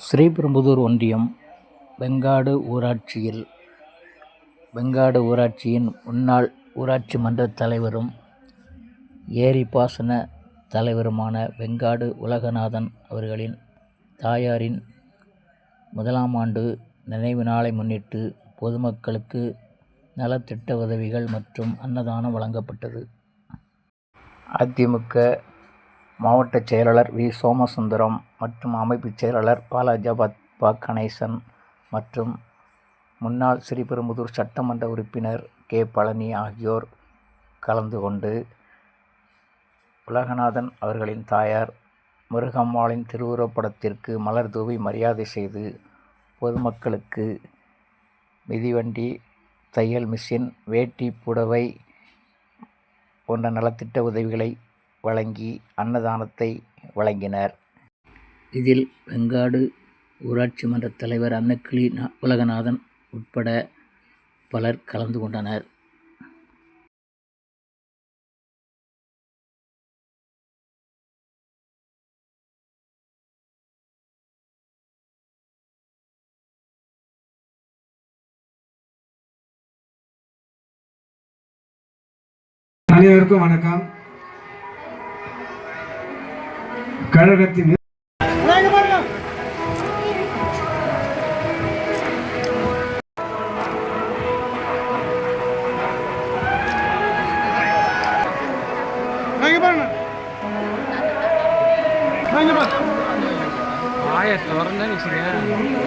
ஸ்ரீபெரும்புதூர் ஒன்றியம் வெங்காடு ஊராட்சியில். வெங்காடு ஊராட்சியின் முன்னாள் ஊராட்சி மன்ற தலைவரும் ஏரி பாசன தலைவருமான வெங்காடு உலகநாதன் அவர்களின் தாயாரின் முதலாம் ஆண்டு நினைவு நாளை முன்னிட்டு பொதுமக்களுக்கு நலத்திட்ட உதவிகள் மற்றும் அன்னதானம் வழங்கப்பட்டது. அதிமுக மாவட்ட செயலாளர் வி. சோமசுந்தரம் மற்றும் அமைப்புச் செயலாளர் பாலாஜபாத் பா கணேசன் மற்றும் முன்னாள் ஸ்ரீபெரும்புதூர் சட்டமன்ற உறுப்பினர் கே. பழனி ஆகியோர் கலந்து கொண்டு உலகநாதன் அவர்களின் தாயார் முருகம்மாளின் திருவுருவப்படத்திற்கு மலர் தூவி மரியாதை செய்து பொதுமக்களுக்கு மிதிவண்டி தையல் மிஷின் வேட்டி புடவை போன்ற நலத்திட்ட உதவிகளை வழங்கி அன்னதானத்தை வழங்கினர். இதில் வெங்காடு ஊராட்சி மன்ற தலைவர் அன்னக்கிளி உலகநாதன் உட்பட பலர் கலந்து கொண்டனர். அனைவருக்கும் வணக்கம். கழகத்தின் நிர்- வாயை வச்சுக்கேன்